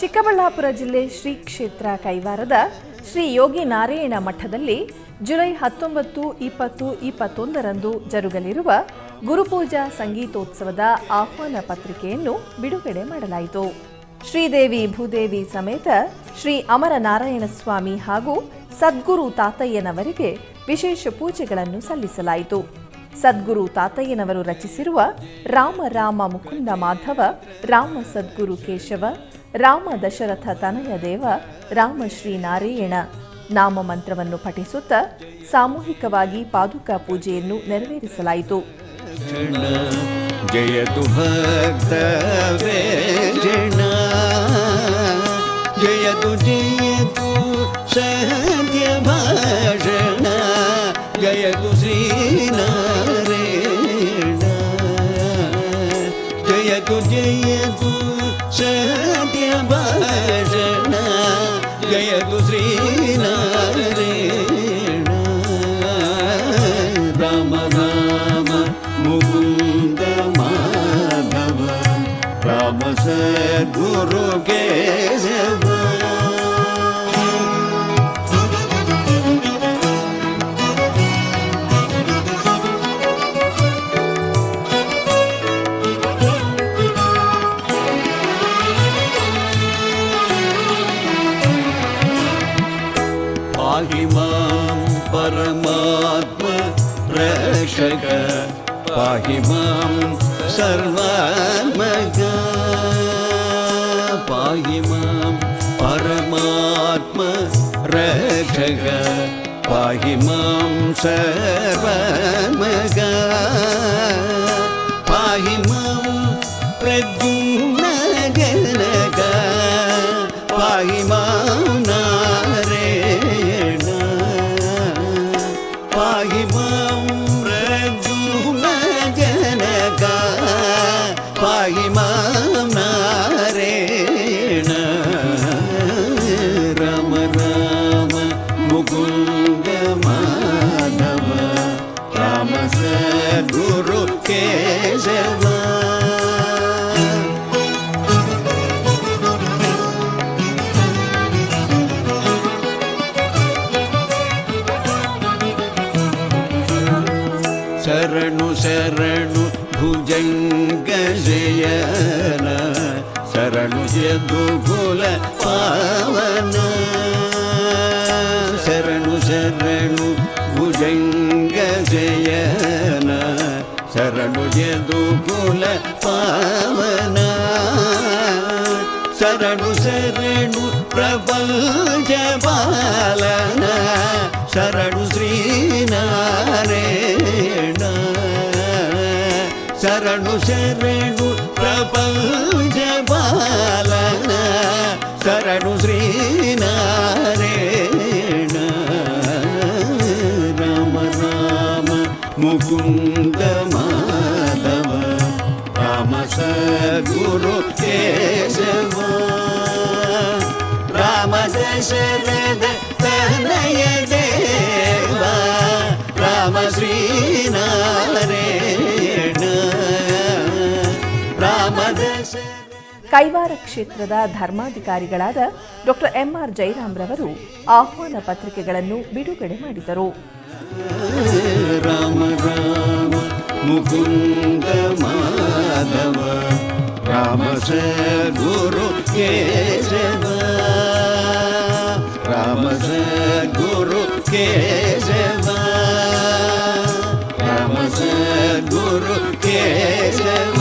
ಚಿಕ್ಕಬಳ್ಳಾಪುರ ಜಿಲ್ಲೆ ಶ್ರೀ ಕ್ಷೇತ್ರ ಕೈವಾರದ ಶ್ರೀ ಯೋಗಿ ನಾರಾಯಣ ಮಠದಲ್ಲಿ ಜುಲೈ ಹತ್ತೊಂಬತ್ತು, ಇಪ್ಪತ್ತು, ಇಪ್ಪತ್ತೊಂದರಂದು ಜರುಗಲಿರುವ ಗುರುಪೂಜಾ ಸಂಗೀತೋತ್ಸವದ ಆಹ್ವಾನ ಪತ್ರಿಕೆಯನ್ನು ಬಿಡುಗಡೆ ಮಾಡಲಾಯಿತು. ಶ್ರೀದೇವಿ ಭೂದೇವಿ ಸಮೇತ ಶ್ರೀ ಅಮರನಾರಾಯಣ ಸ್ವಾಮಿ ಹಾಗೂ ಸದ್ಗುರು ತಾತಯ್ಯನವರಿಗೆ ವಿಶೇಷ ಪೂಜೆಗಳನ್ನು ಸಲ್ಲಿಸಲಾಯಿತು. ಸದ್ಗುರು ತಾತಯ್ಯನವರು ರಚಿಸಿರುವ ರಾಮ ರಾಮ ಮುಕುಂದ ಮಾಧವ, ರಾಮ ಸದ್ಗುರು ಕೇಶವ ರಾಮ ದಶರಥ ತನಯ ದೇವ ರಾಮ ಶ್ರೀ ನಾರಾಯಣ. ನಾಮ ಮಂತ್ರವನ್ನು ಪಠಿಸುತ್ತಾ ಸಾಮೂಹಿಕವಾಗಿ ಪಾದುಕಾ ಪೂಜೆಯನ್ನು ನೆರವೇರಿಸಲಾಯಿತು. ಜಯತು ಭಕ್ತ ಜಯತು ಜಯತು ಸತ್ಯ ಭಾಷಣ. ಜಯತು ಜಯತು ಜಯತು सत्यभजन जय श्री राम राम मुकुन्द माधव राम पाहि मां परमात्म रक्षक पाहि मां सर्वात्मक पाहि मां परमात्म रक्षक पाहि मां सर्वात्मक पाहि मां प्रद्युम्न जनक पाहि मां 你们。శరణు శరణు భుజంగ జయన శరణు యదుకుల పావన శరణు శరణు భుజంగ జయన శరణు యదుకుల పావన శరణు శరణు ప్రపంచ పాలన శరణు శ్రీనారే ಶರಣು ಶರಣು ಪ್ರಪಂಚ ಪಾಲನ ಶರಣು ಶ್ರೀನಾರಾಯಣ ರಾಮ ರಾಮ ಮುಕುಂದ ಮಾಧವ ರಾಮ ಸದ್ಗುರು ಕೇಶವ ರಾಮ ದಶರಥ ತನಯ ದೇವ ಕೈವಾರ ಕ್ಷೇತ್ರದ ಧರ್ಮಾಧಿಕಾರಿಗಳಾದ ಡಾಕ್ಟರ್ ಎಂಆರ್ ಜೈರಾಮ್ರವರು ಆಹ್ವಾನ ಪತ್ರಿಕೆಗಳನ್ನು ಬಿಡುಗಡೆ ಮಾಡಿದರು. ಗುರು ಕೇಶವ